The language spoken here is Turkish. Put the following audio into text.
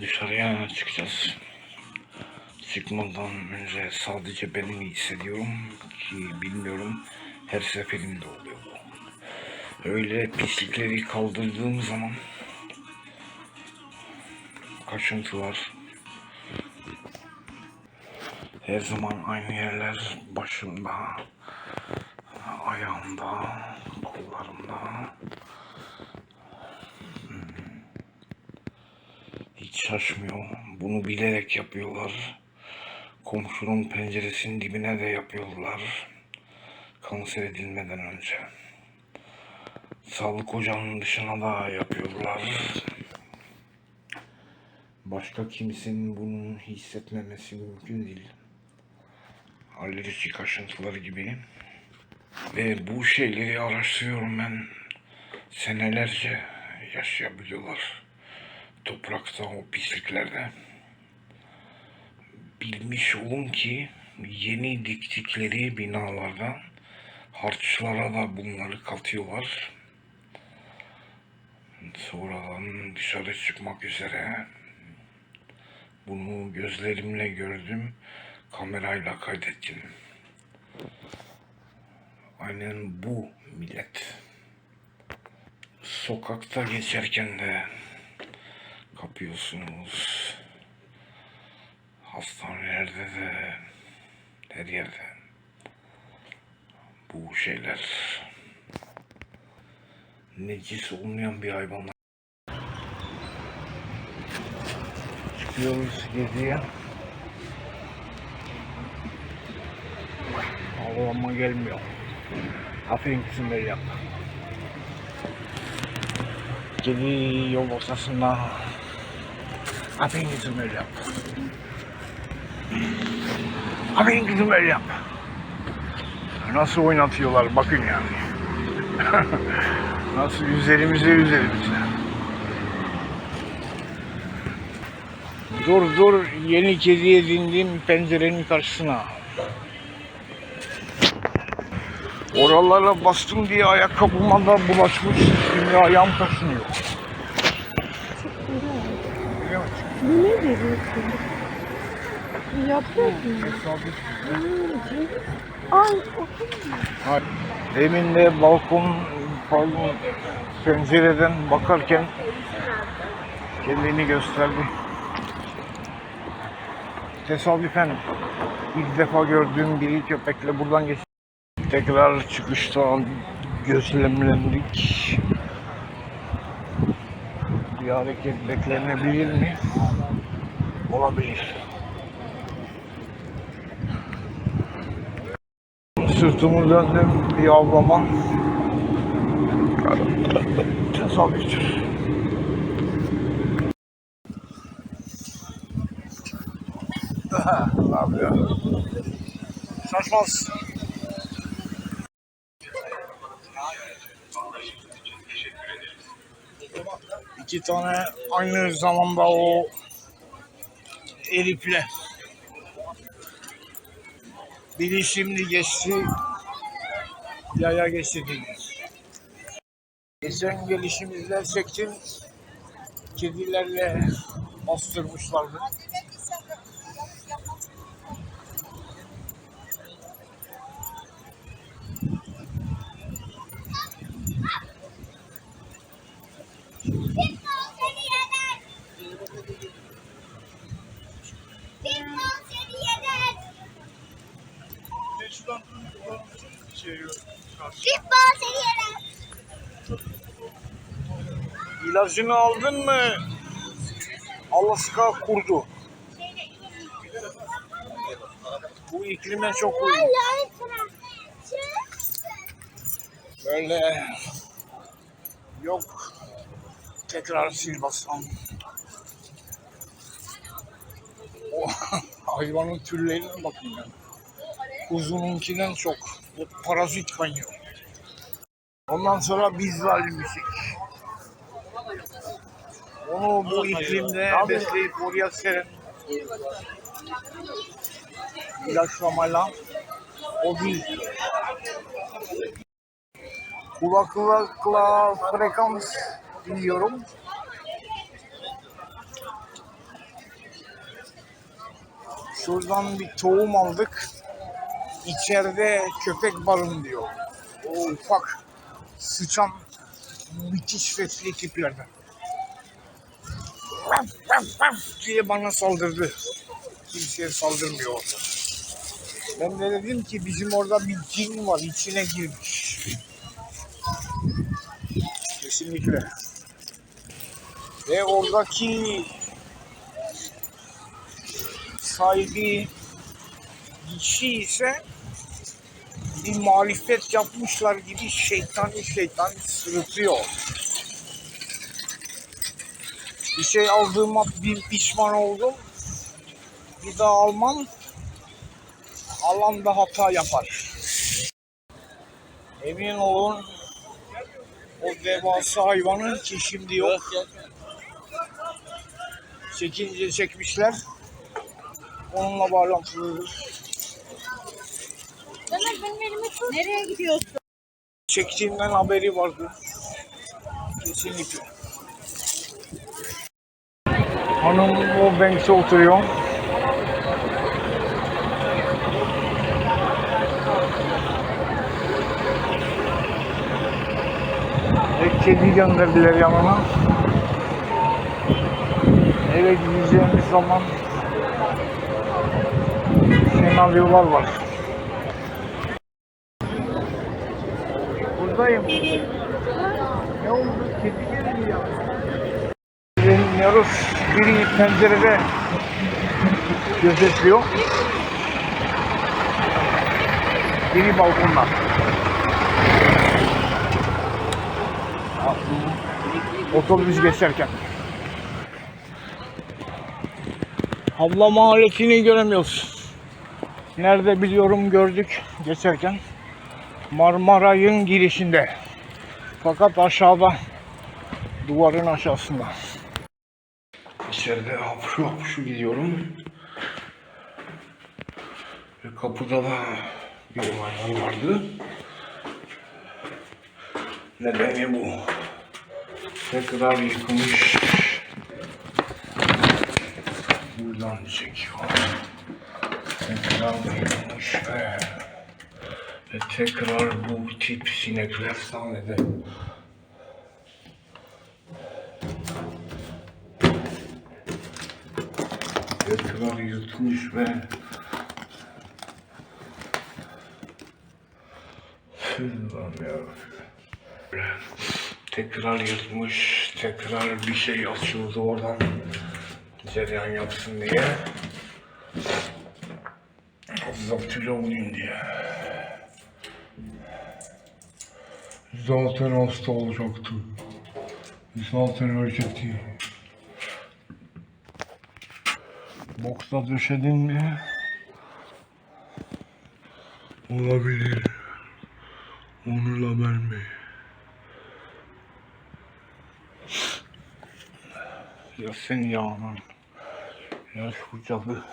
Dışarıya çıkacağız. Çıkmadan önce sadece ben iyi hissediyorum ki bilmiyorum her seferinde oluyor bu. Öyle pislikleri kaldırdığım zaman kaşıntılar her zaman aynı yerler başımda, ayağımda, kollarımda. Hiç şaşmıyor. Bunu bilerek yapıyorlar. Komşunun penceresinin dibine de yapıyorlar. Kanser edilmeden önce. Sağlık ocağının dışına da yapıyorlar. Başka kimsenin bunu hissetmemesi mümkün değil. Alerji kaşıntıları gibi. Ve bu şeyleri araştırıyorum ben. Senelerce yaşayabiliyorlar toprakta o pisliklerde. Bilmiş olun ki yeni diktikleri binalarda harçlara da bunları katıyorlar. Sonradan dışarı çıkmak üzere bunu gözlerimle gördüm, kamerayla kaydettim. Aynen bu millet. Sokakta geçerken de kapıyorsunuz. Hastanelerde de her yerde bu şeyler necis olmayan bir hayvanlar. Çıkıyoruz geziye. Ağlama gelmiyor. Aferin kızım böyle yap. Kedi yol ortasında Aferin kızım öyle yap. Aferin kızım öyle yap. Nasıl oynatıyorlar bakın yani. Nasıl üzerimize üzerimize. Dur dur yeni kedi edindim pencerenin karşısına. Oralara bastım diye ayakkabıma da bulaşmış. Şimdi ayağım kaşınıyor. Bu ne veriyorsun? Yaprak mı? Ay o Hayır. Demin de balkon, pardon, pencereden bakarken kendini gösterdi. Tesadüfen ilk defa gördüğüm biri köpekle buradan geçti. Tekrar çıkışta gözlemlendik. Bir hareket beklenebilir mi? Olabilir. Sırtımı döndüm bir avlama. Tesadüftür. ne yapıyor? Şaşmaz. İki tane aynı zamanda o herifle. Biri şimdi geçti, yaya geçti dedi. Geçen gelişimizde çektim, kedilerle bastırmışlardı. Pitbull seni yener. İlacını aldın mı? Alaska kurdu. Bu iklime çok uygun. Böyle yok tekrar sil bassam. O hayvanın türlerine bakın ya. Kuzununkinden çok. Bu parazit kanıyor. Ondan sonra biz zalimmişik. Onu bu iklimde besleyip oraya seren ilaçlamayla o değil. Kulaklıkla frekans dinliyorum. Şuradan bir tohum aldık. İçeride köpek barınıyor. O ufak sıçan müthiş sesli tiplerden. Vaf, vaf, vaf diye bana saldırdı. Kimseye saldırmıyor orada. Ben de dedim ki bizim orada bir cin var içine girmiş. Kesinlikle. Ve oradaki sahibi kişi ise bir marifet yapmışlar gibi şeytani şeytani sırıtıyor. Bir şey aldığıma bir pişman oldum. Bir daha almam. Alan da hata yapar. Emin olun o devasa hayvanın ki şimdi yok. Çekince çekmişler. Onunla bağlantılıdır. Benim elimi tut. Nereye gidiyorsun? Çektiğimden haberi vardı. Kesinlikle. Hanım o benkte oturuyor. Ve kedi gönderdiler yanıma. Eve gideceğimiz zaman senaryolar var. Buradayım. Ne oldu? Kedi geldi ya. Dinliyoruz. Biri pencerede gözetliyor. Biri balkonda. Otobüs geçerken. Havla mahallesini göremiyoruz. Nerede biliyorum gördük geçerken. Marmaray'ın girişinde. Fakat aşağıda duvarın aşağısında. İçeride hapşu hapşu gidiyorum. Ve kapıda da bir hayvan vardı. Nedeni bu. Tekrar yıkılmış. Buradan çekiyor. Tekrar yıkılmış ve ve tekrar bu tip sinekler sahnede. Tekrar yırtmış ve Allah'ım. Tekrar yırtmış, tekrar bir şey açıldı oradan cereyan yapsın diye. Zaptıyla olayım diye. Zaten hasta olacaktı. Zaten ölecekti. Boksa döşedin mi? Olabilir. Onurla ben mi? Ya sen ya. Ya şu cadı.